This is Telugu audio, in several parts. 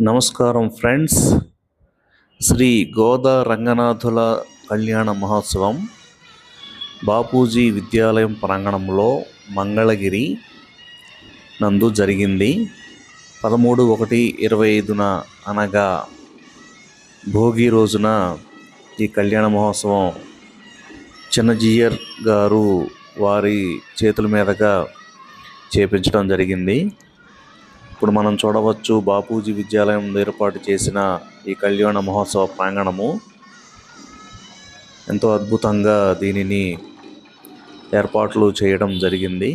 నమస్కారం ఫ్రెండ్స్. శ్రీ గోదా రంగనాథుల కళ్యాణ మహోత్సవం బాపూజీ విద్యాలయం ప్రాంగణంలో మంగళగిరి నందు జరిగింది. పదమూడు ఒకటి ఇరవై ఐదున అనగా భోగి రోజున ఈ కళ్యాణ మహోత్సవం చిన్నజీయర్ గారు వారి చేతుల మీదుగా చేపించడం జరిగింది. ఇప్పుడు మనం చూడవచ్చు బాపూజీ విద్యాలయం ఏర్పాటు చేసిన ఈ కళ్యాణ మహోత్సవ ప్రాంగణము. ఎంతో అద్భుతంగా దీనిని ఏర్పాట్లు చేయడం జరిగింది.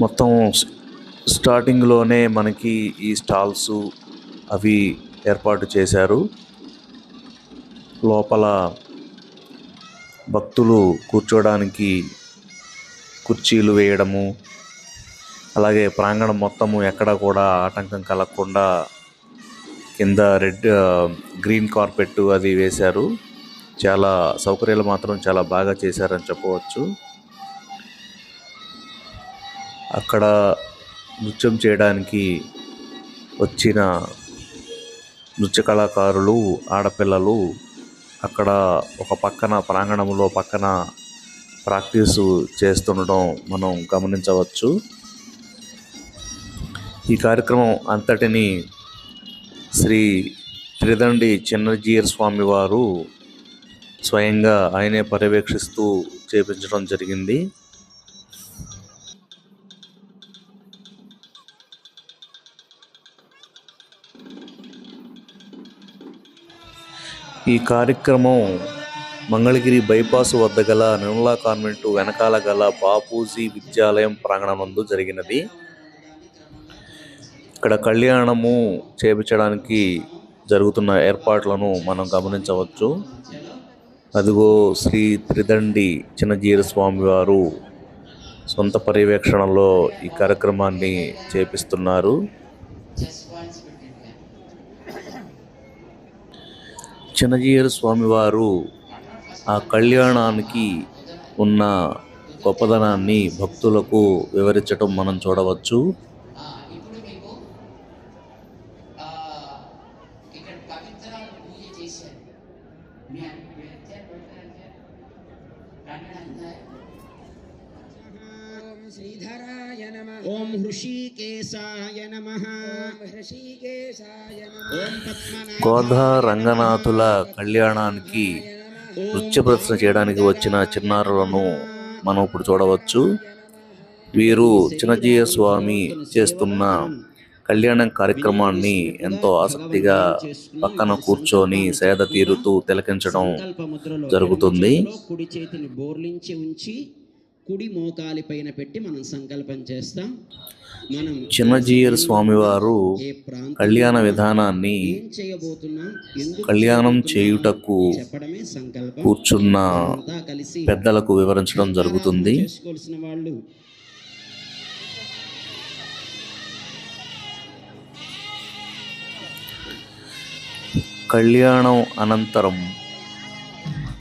మొత్తం స్టార్టింగ్లోనే మనకి ఈ స్టాల్స్ అవి ఏర్పాటు చేశారు. లోపల భక్తులు కూర్చోడానికి కుర్చీలు వేయడము అలాగే ప్రాంగణం మొత్తము ఎక్కడ కూడా ఆటంకం కలగకుండా కింద రెడ్ గ్రీన్ కార్పెట్ అది వేశారు. చాలా సౌకర్యాలు మాత్రం చాలా బాగా చేశారని చెప్పవచ్చు. అక్కడ నృత్యం చేయడానికి వచ్చిన నృత్య కళాకారులు ఆడపిల్లలు అక్కడ ఒక పక్కన ప్రాంగణంలో పక్కన ప్రాక్టీస్ చేస్తుండడం మనం గమనించవచ్చు. ఈ కార్యక్రమం అంతటిని శ్రీ త్రిదండి చిన్నజీయర్ స్వామి వారు స్వయంగా ఆయనే పర్యవేక్షిస్తూ చేపించడం జరిగింది. ఈ కార్యక్రమం మంగళగిరి బైపాస్ వద్ద గల నిర్మలా కాన్వెంట్ వెనకాల గల బాపూజీ విద్యాలయం ప్రాంగణమందు జరిగినది. ఇక్కడ కళ్యాణము చేపించడానికి జరుగుతున్న ఏర్పాట్లను మనం గమనించవచ్చు. అదిగో శ్రీ త్రిదండి చిన్నజీర స్వామి వారు సొంత పర్యవేక్షణలో ఈ కార్యక్రమాన్ని చేపిస్తున్నారు. చిన్నజీయర్ స్వామివారు ఆ కళ్యాణానికి ఉన్న గొప్పదనాన్ని భక్తులకు వివరించటం మనం చూడవచ్చు. శ్రీధరాయ నమ. ఓం హృషికేశాయ నమ. హృషికేశాయ నమ. ఓం పద్మనాభాయ గోధా రంగనాథుల కళ్యాణానికి నృత్య ప్రదర్శన చేయడానికి వచ్చిన చిన్నారులను మనం ఇప్పుడు చూడవచ్చు వీరు చిన్నజీయ స్వామి చేస్తున్న కళ్యాణం కార్యక్రమాన్ని ఎంతో ఆసక్తిగా పక్కన కూర్చొని సేద తీరుతూ తిలకించడం జరుగుతుంది. కుడి మోకాలి పైన పెట్టి మనం సంకల్పం చేస్తాం. మనం చిన్నజీయర్ స్వామివారు కళ్యాణ విధానాన్ని కళ్యాణం చేయుటకు కూర్చున్న పెద్దలకు వివరించడం జరుగుతుంది. వాళ్ళు. కళ్యాణం అనంతరం